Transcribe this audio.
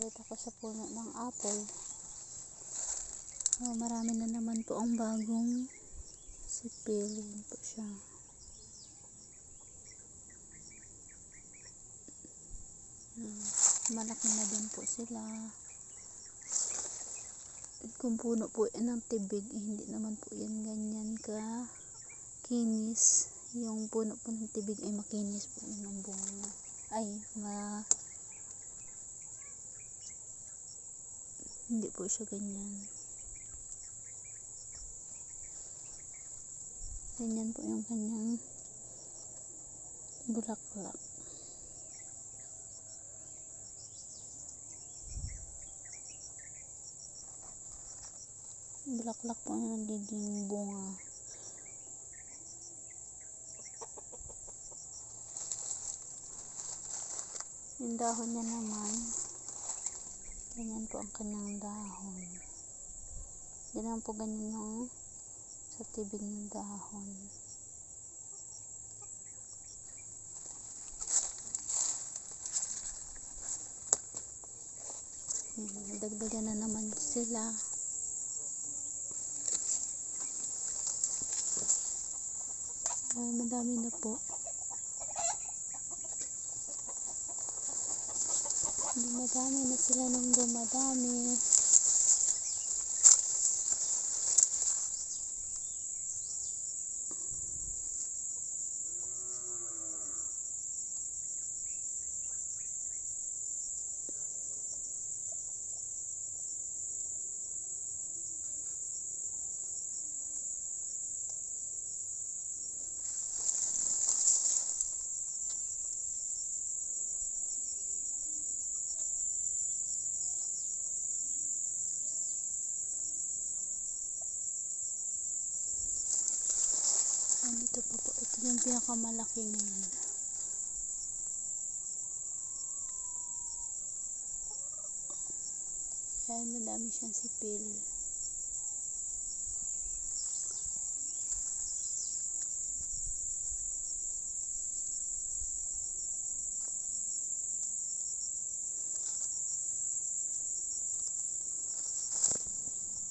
ulit ako sa puno ng apple. Oh, marami na naman po ang bagong sipil. Yun po siya. Hmm, Malaki na din po sila. Kung puno po yan ng tibig, eh, hindi naman po yan ganyan ka kinis. Yung puno po ng tibig ay makinis po yun ang bunga. Ay, ma... Hindi po siya ganyan. Ganyan po yung kanyang bulaklak. Bulaklak po yung nagiging bunga. Yung dahon niya naman, ganyan po ang kanyang dahon. Naman po ganyan yung sa tibig ng dahon. Ayan, Nadagdagan na naman sila. Ay, madami na po. Dumadami na sila ng dumadami. Ayan, ito po po. Ito yung pinakamalaki ngayon. Ayan, madami siyang sipil.